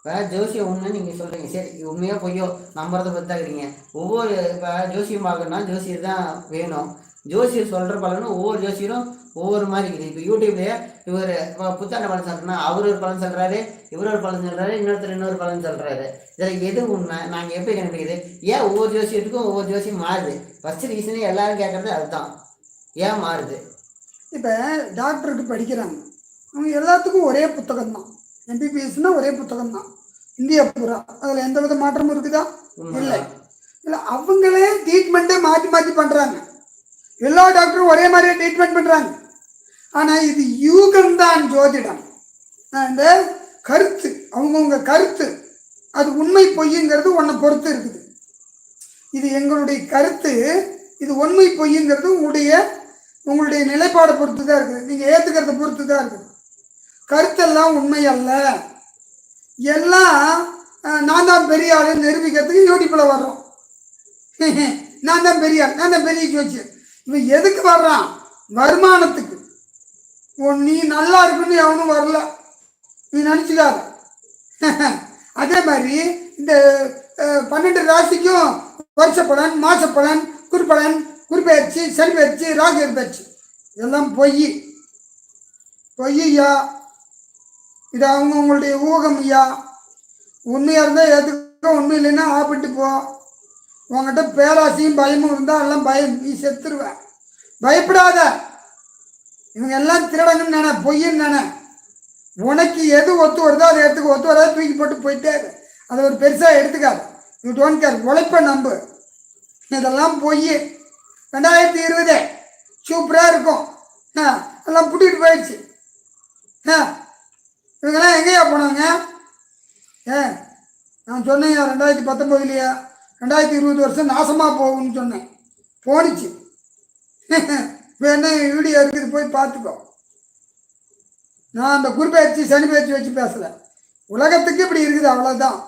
இப்போ ஜோசியம் உண்மை நீங்கள் சொல்கிறீங்க சரி உண்மையோ பொய்யோ நம்புறதை பற்றி இருக்கிறீங்க ஒவ்வொரு இப்போ ஜோசியம் பார்க்கணும்னா ஜோசியர் தான் வேணும். ஜோசியர் சொல்கிற பலனும் ஒவ்வொரு ஜோசியரும் ஒவ்வொரு மாதிரி இருக்குது. இப்போ யூடியூப்லேயே இவர் இப்போ புத்தாண்ட பலன் சொல்கிறேன்னா அவர் ஒரு பலன் சொல்கிறாரு இவர் ஒரு பலன் சொல்கிறாரு இன்னொருத்தர் இன்னொரு பலன் சொல்கிறாரு இதில் எது உண்மை? நாங்கள் எப்படி கண்டுபிடிக்கிறது? ஏன் ஒவ்வொரு ஜோசியத்துக்கும் ஒவ்வொரு ஜோசியம் மாறுது? ஃபஸ்ட்டு ரீசனே எல்லாரும் கேட்குறது அதுதான். ஏன் மாறுது? இப்போ டாக்டருக்கு படிக்கிறாங்க. அவங்க எல்லாத்துக்கும் ஒரே புத்தகம் தான் எம்பிபிஎஸ்னால் ஒரே புத்தகம் தான் இந்தியா பூரா. அதில் எந்த வித மாற்றமும் இருக்குதா? இல்லை. இல்லை அவங்களே ட்ரீட்மெண்ட்டே மாற்றி மாற்றி பண்ணுறாங்க எல்லா டாக்டரும் ஒரே மாதிரியே ட்ரீட்மெண்ட் பண்ணுறாங்க ஆனால் இது யூகம்தான் ஜோதிடம். அந்த கருத்து அவங்கவுங்க கருத்து அது உண்மை பொய்யுங்கிறது உன்னை பொறுத்து இருக்குது. இது எங்களுடைய கருத்து இது உண்மை பொய்யுங்கிறது உங்களுடைய உங்களுடைய நிலைப்பாடை பொறுத்து தான் இருக்குது. நீங்கள் ஏற்றுக்கிறத பொறுத்து தான் இருக்குது. கருத்தெல்லாம் உண்மை அல்ல. எல்லாம் நான் தான் பெரிய நிரூபிக்கிறதுக்கு யூடியூப்பில் வர்றோம். நான் தான் பெரிய ஆள் நான் தான் பெரிய கோச்சு இவன் எதுக்கு வர்றான்? வருமானத்துக்கு. உன் நீ நல்லா இருக்குன்னு எவனும் வரல. நீ நினச்சிக்காத. அதே மாதிரி இந்த பன்னெண்டு ராசிக்கும் வருஷப்பலன் மாசப்பலன் குறிப்பலன் குறிப்பெயர்ச்சி செல்பெயர்ச்சி ராகு பயிற்சி இதெல்லாம் பொய். பொய்யா? இது அவங்க உங்களுடைய ஊகம் ஐயா. உண்மையாக இருந்தால் ஏற்றுக்க உண்மை இல்லைன்னா ஆப்பிட்டு போ. உங்ககிட்ட பேராசையும் பயமும் இருந்தால் எல்லாம் பயம் நீ செத்துருவ. பயப்படாத. இவங்க எல்லாம் திருடங்கன்னு நானே பொய்ன்னு நானே உனக்கு எது ஒத்து வருதோ அதை எடுத்துக்க ஒத்து வராது தூக்கி போட்டு போயிட்டே அதை ஒரு பெருசாக எடுத்துக்காது. யூ டோன்ட் கேர் உழைப்ப நம்பு. இதெல்லாம் பொய். ரெண்டாயிரத்தி இருபது. சூப்பராக இருக்கும். ஆ எல்லாம் பிடிக்கிட்டு போயிடுச்சு. ஆ இவங்கெல்லாம் எங்கேயா போனாங்க? ஏ நான் சொன்னேன் ரெண்டாயிரத்தி பத்தொம்போதுலையா ரெண்டாயிரத்தி இருபது வருஷம் நாசமாக போகும்னு சொன்னேன். போணுச்சு வேணா வீடியோ இருக்குது போய் பார்த்துக்கோ. நான் அந்த குருபெயர்ச்சி சனி பயிற்சி வச்சு பேசலை. உலகத்துக்கு இப்படி இருக்குது அவ்வளோதான்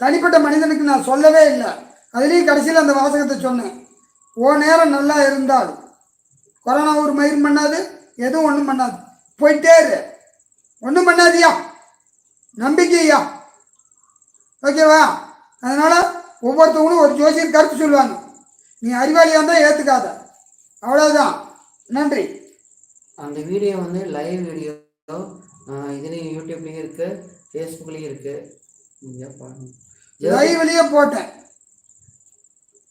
தனிப்பட்ட மனிதனுக்கு நான் சொல்லவே இல்லை. அதுலேயும் கடைசியில் அந்த வாசகத்தை சொன்னேன். ஓ நேரம் நல்லா இருந்தால் கொரோனா ஒரு மயிர் பண்ணாது எதுவும் ஒன்றும் பண்ணாது. போயிட்டே இரு. ஒன்றும் பண்ணாதியா. நம்பிக்கையா. ஓகேவா? அதனால் ஒவ்வொருத்தவங்களும் ஒரு ஜோசியர் கருத்து சொல்லுவாங்க. நீ அறிவாளியாக இருந்தால் ஏற்றுக்காத அவ்வளோதான் நன்றி. அந்த வீடியோ வந்து லைவ் வீடியோ இதுலேயும் யூடியூப்லேயும் இருக்குது ஃபேஸ்புக்லேயும் இருக்குது லைவ்லேயே போட்டேன்.